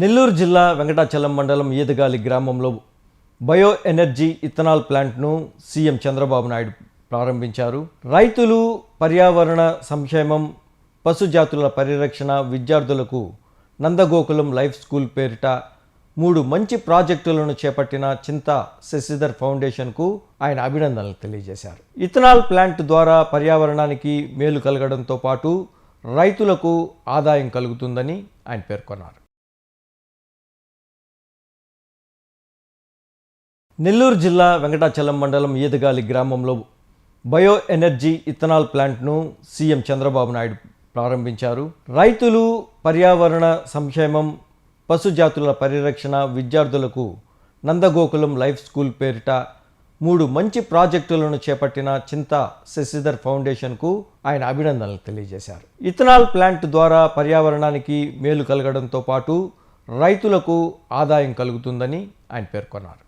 నెల్లూరు జిల్లా వెంకటాచలం మండలం ఈదగాలి గ్రామంలో బయో ఎనర్జీ ఇథనాల్ ప్లాంట్ను సీఎం చంద్రబాబు నాయుడు ప్రారంభించారు. రైతులు పర్యావరణ సంక్షేమం పశుజాతుల పరిరక్షణ విద్యార్థులకు నందగోకులం లైఫ్ స్కూల్ పేరిట మూడు మంచి ప్రాజెక్టులను చేపట్టిన చింత శశిధర్ ఫౌండేషన్కు ఆయన అభినందనలు తెలియజేశారు. ఇథనాల్ ప్లాంట్ ద్వారా పర్యావరణానికి మేలు కలగడంతో పాటు రైతులకు ఆదాయం కలుగుతుందని ఆయన పేర్కొన్నారు. నెల్లూరు జిల్లా వెంకటాచలం మండలం ఈదగాలి గ్రామంలో బయో ఎనర్జీ ఇథనాల్ ప్లాంట్ను సీఎం చంద్రబాబు నాయుడు ప్రారంభించారు. రైతులు పర్యావరణ సంక్షేమం పశుజాతుల పరిరక్షణ విద్యార్థులకు నందగోకులం లైఫ్ స్కూల్ పేరిట మూడు మంచి ప్రాజెక్టులను చేపట్టిన చింత శశిధర్ ఫౌండేషన్కు ఆయన అభినందనలు తెలియజేశారు. ఇథనాల్ ప్లాంట్ ద్వారా పర్యావరణానికి మేలు కలగడంతో పాటు రైతులకు ఆదాయం కలుగుతుందని ఆయన పేర్కొన్నారు.